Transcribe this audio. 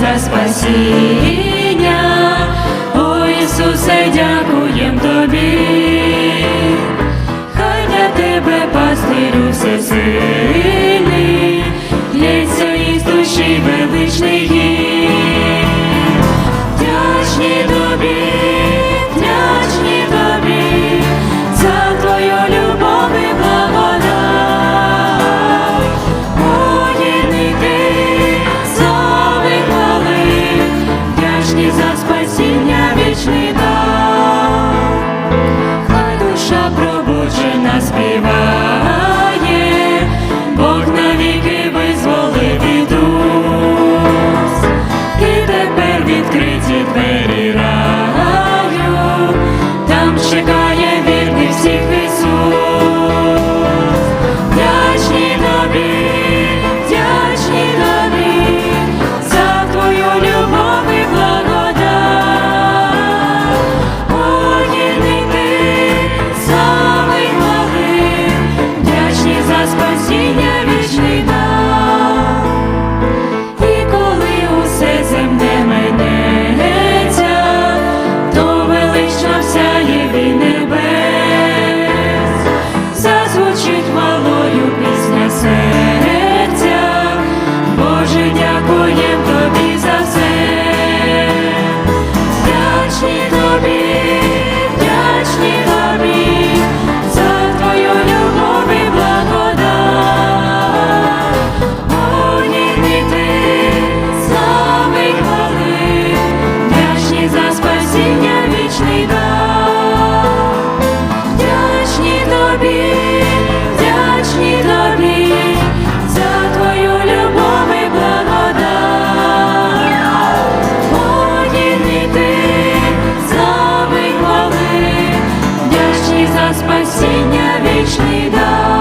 за спасіння, о Ісусе, дякуєм тобі, хай для тебе пастирю всесильний, лється із душі величний гімн. вдячні спасіння вічний дар. вічний дар.